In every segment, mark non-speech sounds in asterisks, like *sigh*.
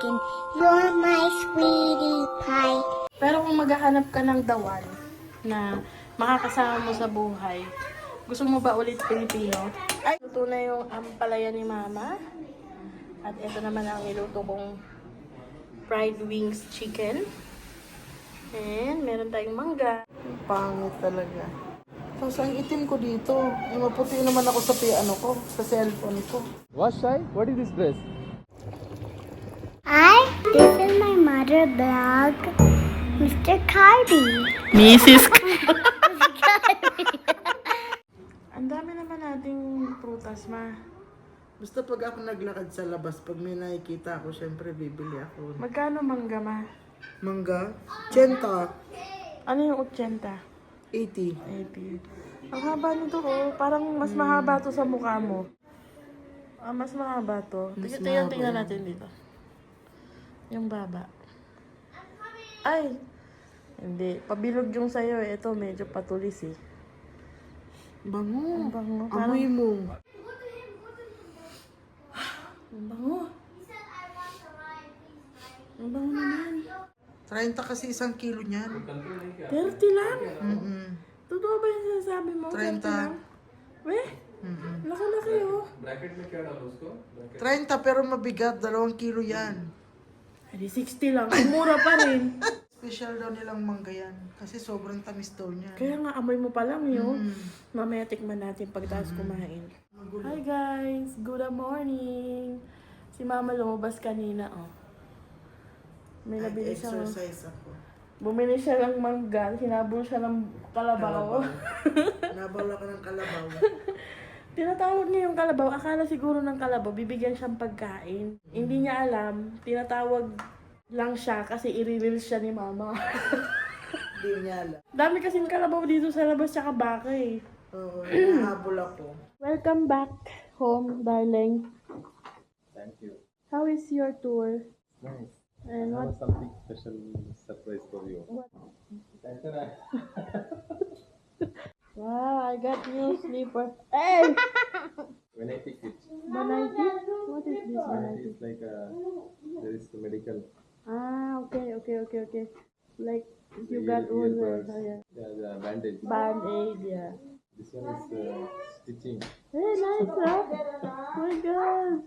pumpkin. You're my sweetie pie. Pero kung maghahanap ka ng dawan na makakasama mo sa buhay, gusto mo ba ulit Pilipino? Ay, luto na yung ampalaya ni Mama. At ito naman ang niluto kong fried wings chicken. And meron tayong mangga. Pangit talaga. Tapos ang itim ko dito. Yung maputi naman ako sa pi- ano ko, sa cellphone ko. What Shai? What is this dress? Hi, this is my mother blog, Mr. Carby. Mrs. Ang dami naman nating prutas, ma. Basta pag ako naglakad sa labas, pag may nakikita ako, syempre bibili ako. Magkano mangga, ma? Mangga, Chenta, Ano yung 80? 80. 80. Ang haba nito, oh. Parang mas mahaba to sa mukha mo. Ah, mas mahaba to. Mas Tingnan, mahaba natin dito. Yung baba. Ay! Hindi. Pabilog yung sa'yo. eh. Ito, medyo patulis eh. Bango. Ang bango. Parang, Amoy mo. ang bango. Ang bango naman. 30 kasi isang kilo niyan. 30 lang. Mm-mm. Totoo ba yung sinasabi mo? 30. lang? Weh? Mm-mm. Laki-laki oh. 30 pero mabigat, dalawang kilo yan. Hindi, 60 lang. Ang mura pa rin. *laughs* Special daw nilang mangga yan. Kasi sobrang tamis daw niyan. Kaya nga, amoy mo pa lang yun. Mm. Mamaya tikman natin pagkatapos kumain. Hi guys! Good morning! Si Mama lumabas kanina, oh. May nabili siya. Exercise ako. Bumili siya ng mangga, hinabol siya ng kalabaw. *laughs* Nabala ka ng kalabaw. *laughs* tinatawag niya yung kalabaw. Akala siguro ng kalabaw, bibigyan siyang pagkain. Hindi niya alam, tinatawag lang siya kasi i-release siya ni Mama. *laughs* Hindi niya alam. Dami kasing kalabaw dito sa labas tsaka baka eh. Oo, hinahabol ako. Welcome back home, darling. Thank you. How is your tour? Nice. And I what something special surprise for you. What? Ta-ta-da. *laughs* Wow, I got new slipper. Hey! *laughs* When I pick it, Banana? What is this banana? is like a, there is the medical. Ah, okay, okay, okay, okay. Like you got earbuds. oh, yeah. The bandage. band-aid, yeah. This one is uh, stitching. Hey, nice, huh? Oh my god.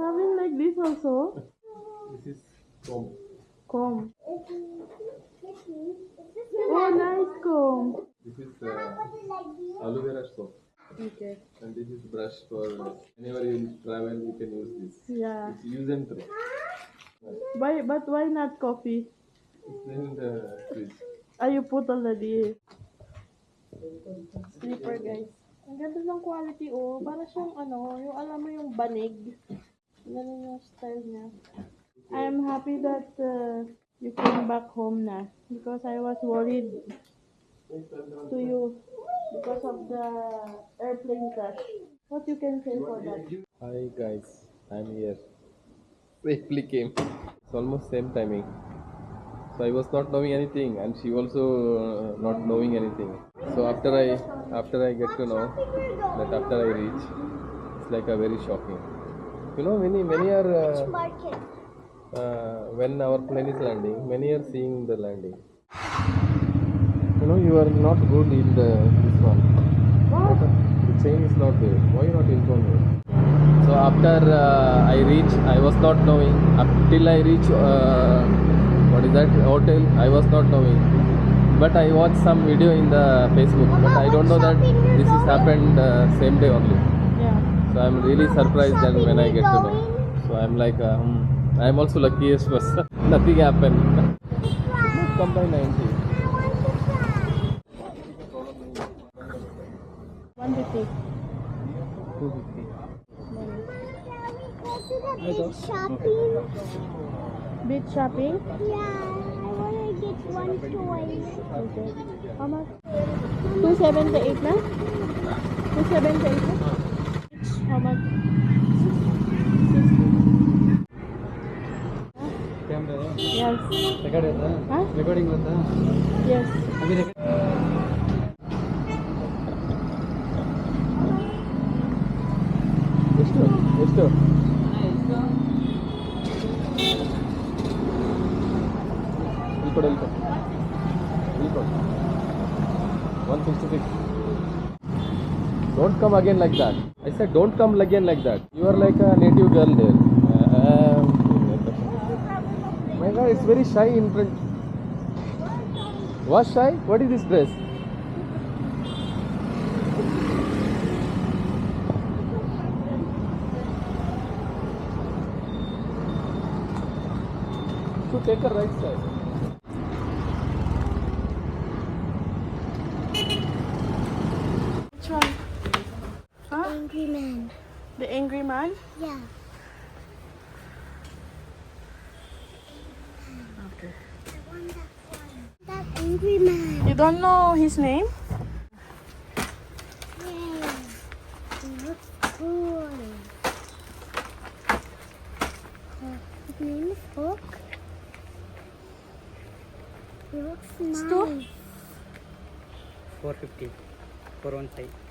Having like this also? This is comb. Comb. Oh, nice comb. This is uh, aloe vera soap. Okay. And this is brush for whenever you travel, you can use this. Yeah. It's use and throw. Why, but why not coffee? It's in the fridge. Ah, you put already. Slipper, guys. Ang ganda ng quality, oh. Para siyang, ano, yung alam mo yung banig. Ganun yung style niya. I'm happy that uh, you came back home na. Because I was worried to you because of the airplane crash. What you can say for that? Hi guys, I'm here. Safely came. It's almost same timing. So I was not knowing anything, and she also uh, not knowing anything. So after I after I get to know that after I reach, it's like a very shocking. You know, many many are uh, uh, when our plane is landing, many are seeing the landing. You know, you are not good in the this one. What? The chain is not there. Why you not inform me? So after uh, I reach, I was not knowing. Up till I reach, uh, what is that hotel? I was not knowing. But I watched some video in the Facebook. But I don't know that this has happened uh, same day only. Yeah. So I'm really surprised then when I get to know. So I'm like, um, I'm also luckiest person. *laughs* Nothing happened. Come by 90. 150. 250. Shopping. Beach shopping? Yeah, I wanna get one toy. Okay. How much? 278 na? 278 na? How much? 60. Camera. Yes. Record Huh? Recording Yes. isto? Ilkode, ilkode. Ilkode. Don't come again like that. I said don't come again like that. You are like a native girl there. My god, it's very shy in front. Was shy? What is this dress? To take a right side. Which one? Huh? Angry man. The angry man? Yeah. Okay. I want that one. That angry man. You don't know his name? Nice. Stu? 450 415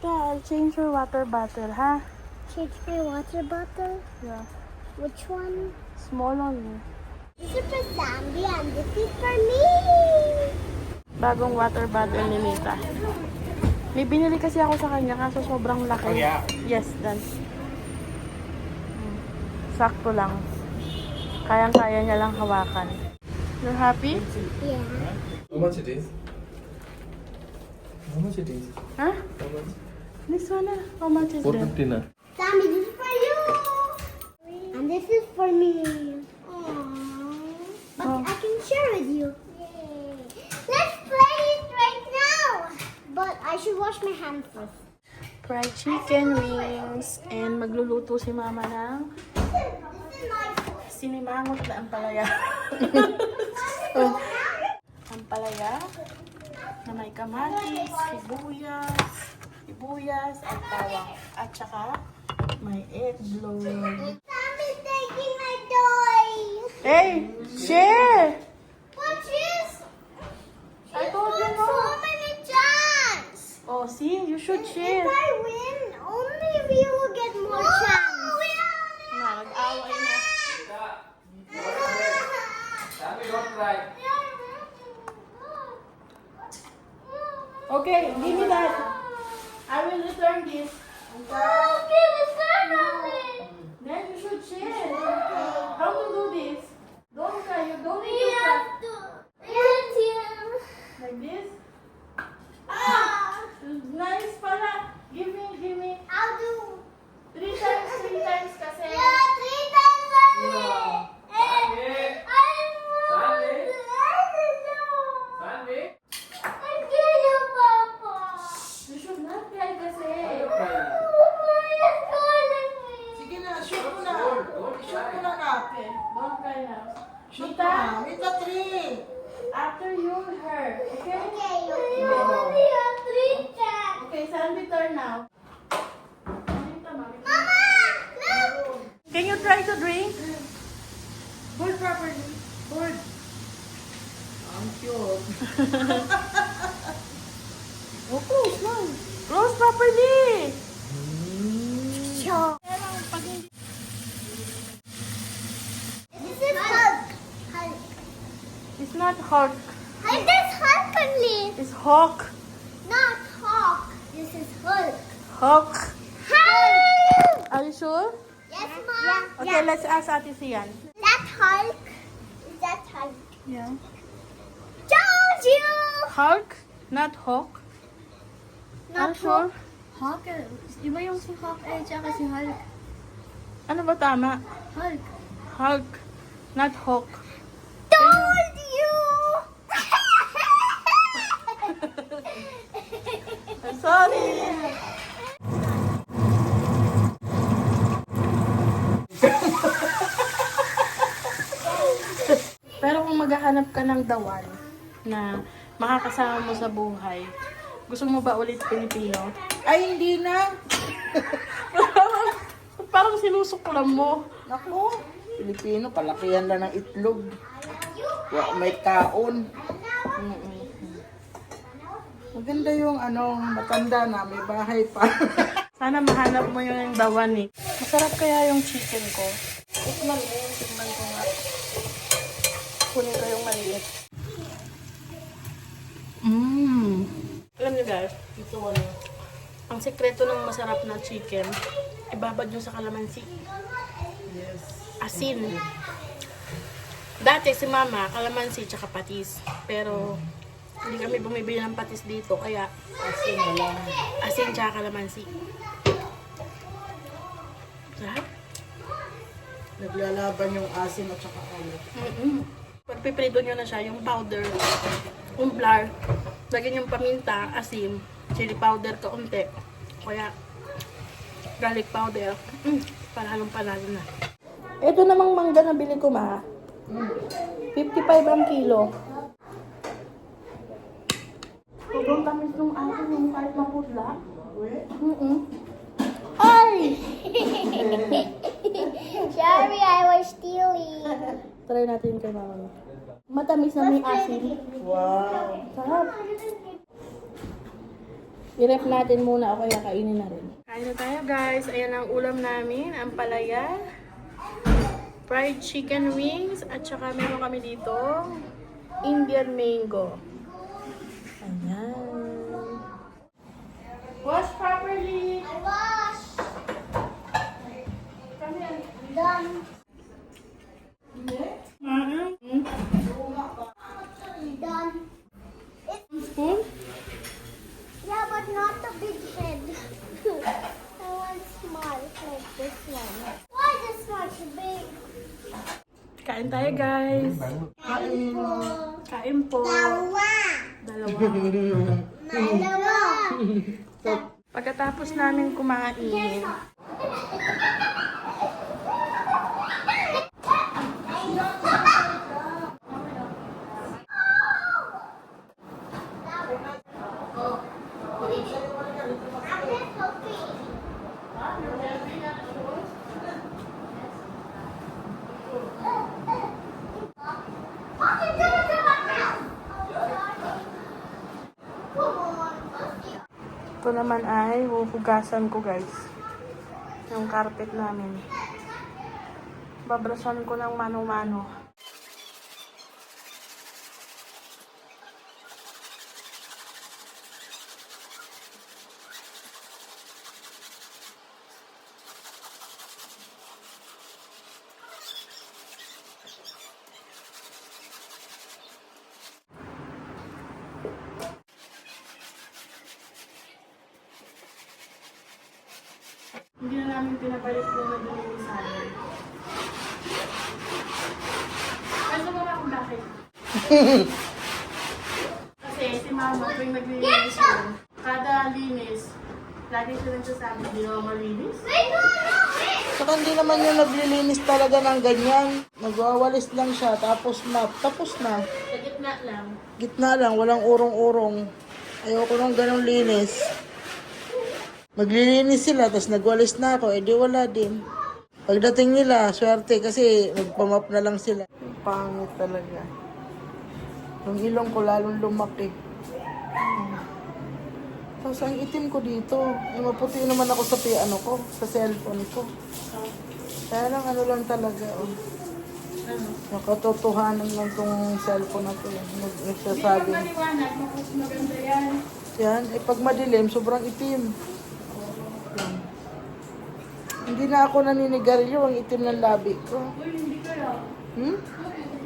Yeah, I'll change your water bottle, ha? Change my water bottle. Yeah. Which one? Small only. This is for Zambi and this is for me. Bagong water bottle ni Nita. May binili kasi ako sa kanya kaso sobrang laki. Yes, done. Hmm. Sakto lang. Kayang-kaya niya lang hawakan. You're happy? Yeah. How much it is? How much it is? Huh? How much? This one na. How much is that? 450 na. Zambi, this is for you. And this is for me. But Oh. I can share with you. Let's play it right now. But I should wash my hands first. Fried chicken wings. And magluluto si mama ng This is, this is my sinimangot na ampalaya. *laughs* oh. Ampalaya na may kamatis, sibuyas, sibuyas, at bawang. At saka may eggnog. Sammy's taking my toy. Hey! Share! What's this? I told you So no. many chance. Oh, see? You should share. If I win, only we will get more chance. Na, nag-away na. Okay, give me that. I will return this. Okay, let's start on it. Then you should share. How to do this? Don't cry. You don't need to cry. to. Like this. Ah, Nice pala. Give me, give me. I'll do. Three times, three times kasi. Na. Mita, three. after you, her. Okay? Okay, you only have three times. Okay, Sandy turn now. Mama, look. Can you try to drink? Hold properly. Hold. Ang cute. Oh, close now. Close properly. Show. Not Hulk. Hulk is Hulk only. It's Hawk. Not Hawk. This is Hulk. Hawk. Hulk. Are you sure? Yes, Mom. Okay, let's ask Ate Sian. That Hulk. Is that Hulk? Yeah. Told you. Hulk, not Hawk. Are you sure? Hawk. Di ba yung si Hawk eh, tsaka si Hulk? Ano ba tama? Hulk. Hulk, not Hawk. Sorry. Pero kung maghahanap ka ng dawan na makakasama mo sa buhay, gusto mo ba ulit Pilipino? Ay, hindi na. *laughs* parang, parang sinusuklam mo. Naku, Pilipino, palakihan lang ng itlog. Wa, may kaon. Mm-mm. Maganda yung ano, matanda na, may bahay pa. *laughs* Sana mahanap mo yung dawan eh. Masarap kaya yung chicken ko. Tikman mo, tikman ko nga. Kunin ko yung maliit. Mmm. Alam niyo guys, Ito ano. ang sekreto ng masarap na chicken, ibabad nyo sa kalamansi. Yes. Asin. Dati si mama, kalamansi tsaka patis. Pero hindi kami bumibili ng patis dito, kaya Asin na lang. asin tsaka kalamansi. Sarap. Naglalaban yung asin at saka alat. Mm-mm. Pag piprito nyo na siya, yung powder, yung flour, lagyan yung paminta, asin, chili powder kaunti, kaya garlic powder, mm, panalong panalo na. Ito namang mangga na bili ko ma. 55 ang kilo. Sobrang tamis nung asin yung kahit mapudla. Mm-mm. Ay! *laughs* Sorry, I was stealing. Try natin kay mama. Matamis na may asin. Wow. Sarap. I-rep natin muna o kaya kainin na rin. Kain na tayo guys. Ayan ang ulam namin. Ang palaya. Fried chicken wings. At saka meron kami dito. Indian mango. Ayan. Wash properly. I wash. Come here. Done. Mm. Done. Spoon? Yeah, but not the big head. *laughs* I want small, like this one. Why this much big? Kain tayo guys. Kain. Kain po. Dalawa. Dalawa. Dalawa. Pagkatapos namin kumain, ito naman ay huhugasan ko guys. Yung carpet namin. Babrasan ko ng mano-mano. Hindi na namin pinabalik yung nag-iinisan. Kasi mo kung bakit? Kasi si mama tuwing naglilinis yun, kada linis, lagi siya nagsasabi, hindi naman malinis. Saka hindi naman yung naglilinis talaga ng ganyan. Nagwawalis lang siya, tapos map, tapos na. Sa gitna lang. Gitna lang, walang urong-urong. Ayoko nung ganong linis. Maglilinis sila, tapos nagwalis na ako, edi wala din. Pagdating nila, swerte kasi nagpamap na lang sila. Pangit talaga. Yung ilong ko lalong lumaki. Tapos ang itim ko dito, yung maputi naman ako sa pi- ano ko, sa cellphone ko. Kaya lang ano lang talaga, oh. Ano? Nakatotohanan lang tong cellphone na to. eh. Nag, nagsasabi. Maliwanag, mas maganda yan. Yan, eh pag madilim, sobrang itim. Yan. Hindi na ako naninigarilyo, ang itim ng labi ko. Uy, hindi. Hmm? Ilaw lang pero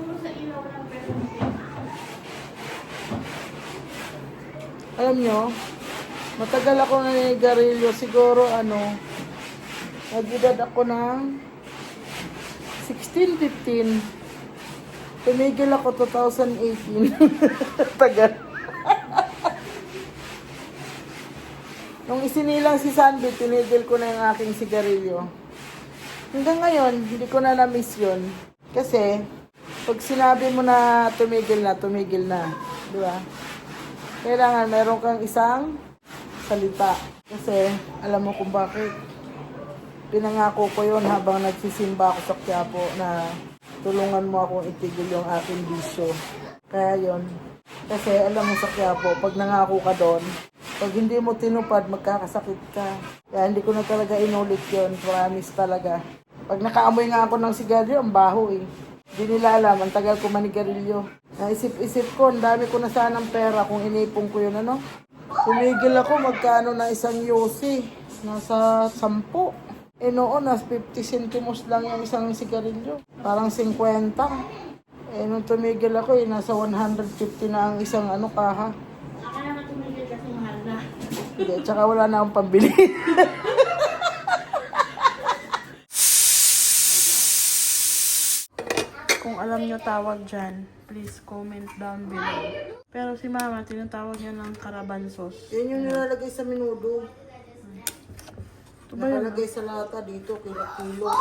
hindi. Alam nyo, matagal ako naninigarilyo. Siguro ano, nag-edad ako ng 16, 15. Tumigil ako 2018. *laughs* Tagal. Nung isinilang si Sandy, tinigil ko na yung aking sigarilyo. Hanggang ngayon, hindi ko na na-miss yun. Kasi, pag sinabi mo na tumigil na, tumigil na. Di ba? Kailangan meron kang isang salita. Kasi, alam mo kung bakit. Pinangako ko yon habang nagsisimba ako sa Quiapo na tulungan mo akong itigil yung aking bisyo. Kaya yon Kasi alam mo sa Quiapo, pag nangako ka doon, pag hindi mo tinupad, magkakasakit ka. Kaya hindi ko na talaga inulit yon Promise talaga. Pag nakaamoy nga ako ng sigarilyo, ang baho eh. Hindi nila alam, ang tagal ko manigarilyo. Naisip-isip ko, ang dami ko na sanang pera kung inipong ko yun, ano. Tumigil ako, magkano na isang yosi? Nasa sampu. Eh noon, nas 50 centimos lang yung isang sigarilyo. Parang 50. Eh nung tumigil ako, eh, nasa 150 na ang isang ano kaha. Kaya na tumigil kasi mahal na. Hindi, tsaka wala na akong pambili. *laughs* alam nyo tawag dyan, please comment down below. Pero si mama, tinatawag niya ng karaban sauce. Yan yung nilalagay sa minudo. Ito ba yun? Nakalagay sa lata dito, kilo-kilo.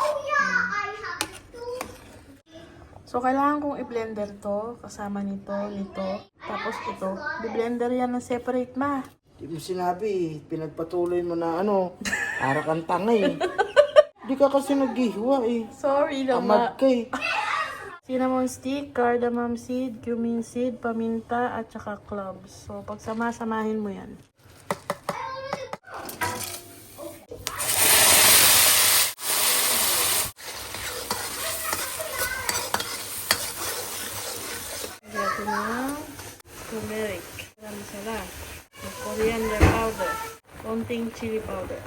So, kailangan kong i-blender to, kasama nito, nito, tapos ito. Di-blender yan ng separate, ma. Di mo sinabi, pinagpatuloy mo na ano, para kang tanga eh. *laughs* Di ka kasi naghihiwa eh. Sorry na, ma. Tamad ka eh. *laughs* Cinnamon stick, cardamom seed, cumin seed, paminta, at saka cloves. So, pagsama-samahin mo yan. Gato na turmeric. Marami sila. Coriander powder. Konting chili powder.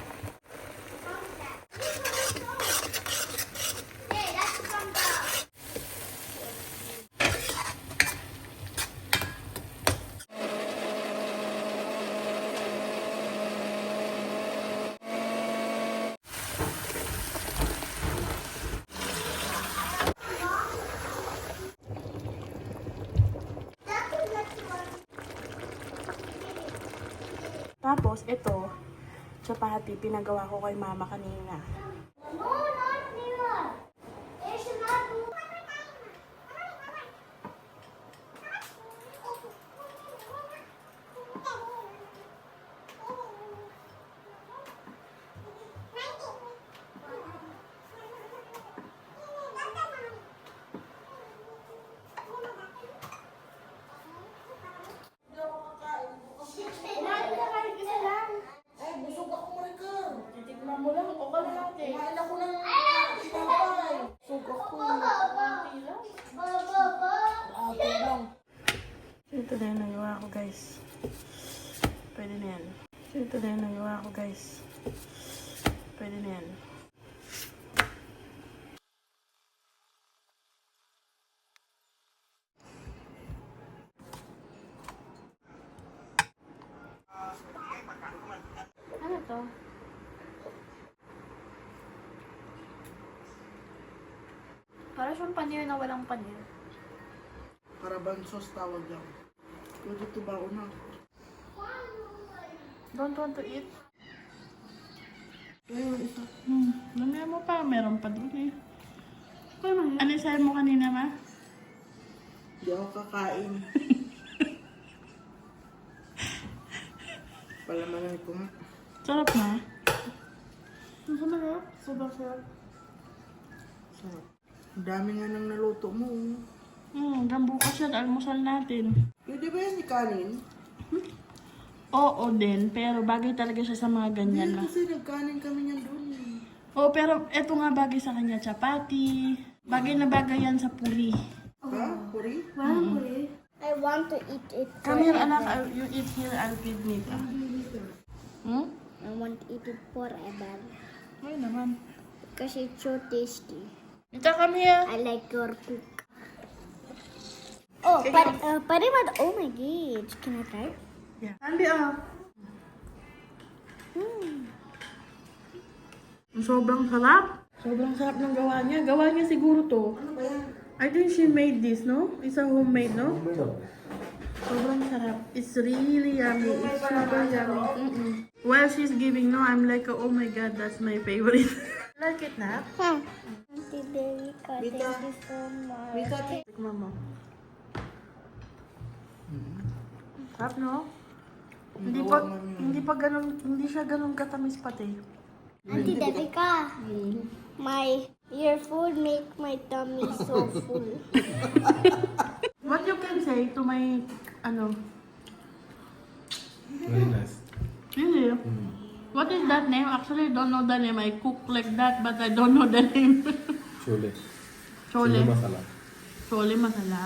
Tapos, ito, chapati, pinagawa ko kay mama kanina. No, not near. They should not do. Ay, busog ako Maricar. Titignan mo lang, o ka na natin. Kumain ako ng tinapay. Busog ako. Ate lang. Ito na yung nagawa ko, guys. Pwede na yan. Ito na yung nagawa ko, guys. Pwede na yan. Ano to? Para siyang panir na walang panir. Karaban sauce tawag yan. Pwede ito ba una? Don't want to eat? Ayun, isa. Hmm. Lamaya mo pa. Meron pa doon eh. Ano sabi mo kanina, ma? Hindi ako kakain. *laughs* Palamanan ko nga. Sarap na. Ang sarap. Sobrang sarap. Sarap. Ang dami nga nang naluto mo. Hmm, hanggang bukas yan. Almusal natin. Pwede ba yan ikanin? Oo din, pero bagay talaga siya sa mga ganyan Hindi na. kasi nagkanin kami niyan doon eh. Oo, pero eto nga bagay sa kanya, chapati. Bagay na bagay yan sa puri. Ha? Puri? I want to eat it. Come here, anak. I'll- You eat here, I'll feed Nita. Hmm? I want to eat it forever Ay naman. because it's so tasty. Nita, come here. I like your cook. Oh, but uh, Parimat, oh my god, can I try? Yeah. Andy, ah. Hmm. Sobrang sarap. Sobrang sarap ng gawa niya. Gawa niya siguro to. Ano ba yan? I think she made this, no? It's a homemade, no? Sobrang sarap. It's really yummy. It's super yummy. Mm-mm. While she's giving, no, I'm like, oh my god, that's my favorite. *laughs* like it na? Huh. Auntie Derica, thank you so much. Mita, Tikman mo. Sarap, no? Hindi pa, hindi pa ganun, hindi siya ganun katamis pati. Auntie Derica, my your food make my tummy so full. *laughs* What you can say to my, ano, Very nice. Really? What is that name? Actually, I don't know the name. I cook like that, but I don't know the name. *laughs* Chole. Chole. masala. Chole masala.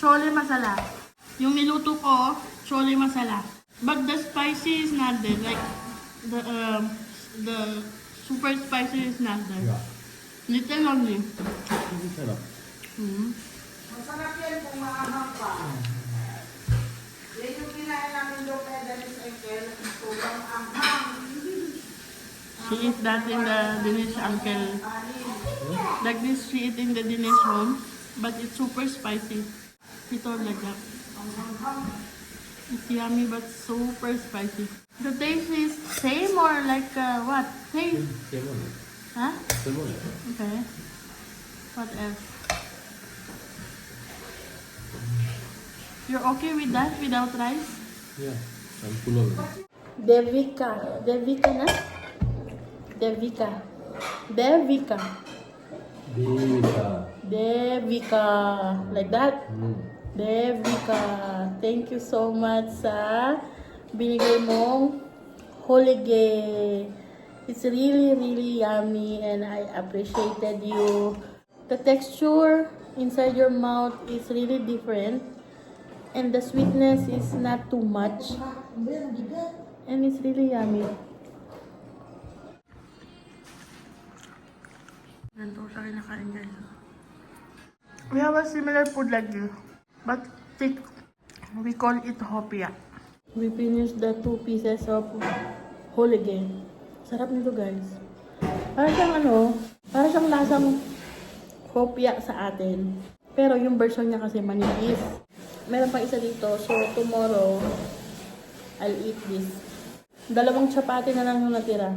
Chole masala. Yung niluto ko, chole masala. But the spicy is not there. Like, the, um, the super spicy is not there. Little only. Hmm. Masarap yan kung maanghang pa. Yan yung kinain namin doon kay Dennis Enkel. Sobrang anghang. She eat that in the Dinesh uncle. Like this, she eat in the Dinesh home. But it's super spicy. Like that. It's yummy but super spicy. The taste is same or like uh, what? Taste? Same only. Huh? Same only. Okay. What else? You're okay with that without rice? Yeah. I'm full of it. Devika. Devika na? Devika. Devika. Devika. Devika. Like that? Mm. Devika. Thank you so much sa binigay mong holige. It's really, really yummy and I appreciated you. The texture inside your mouth is really different and the sweetness is not too much. And it's really yummy. Ganito siya kinakain guys. We have a similar food like you, but thick. We call it hopia. We finished the two pieces of holige. Sarap nito guys. Para siyang ano, para siyang lasang hopia sa atin. Pero yung version niya kasi manipis. Meron pa isa dito, so tomorrow, I'll eat this. Dalawang chapati na lang yung natira.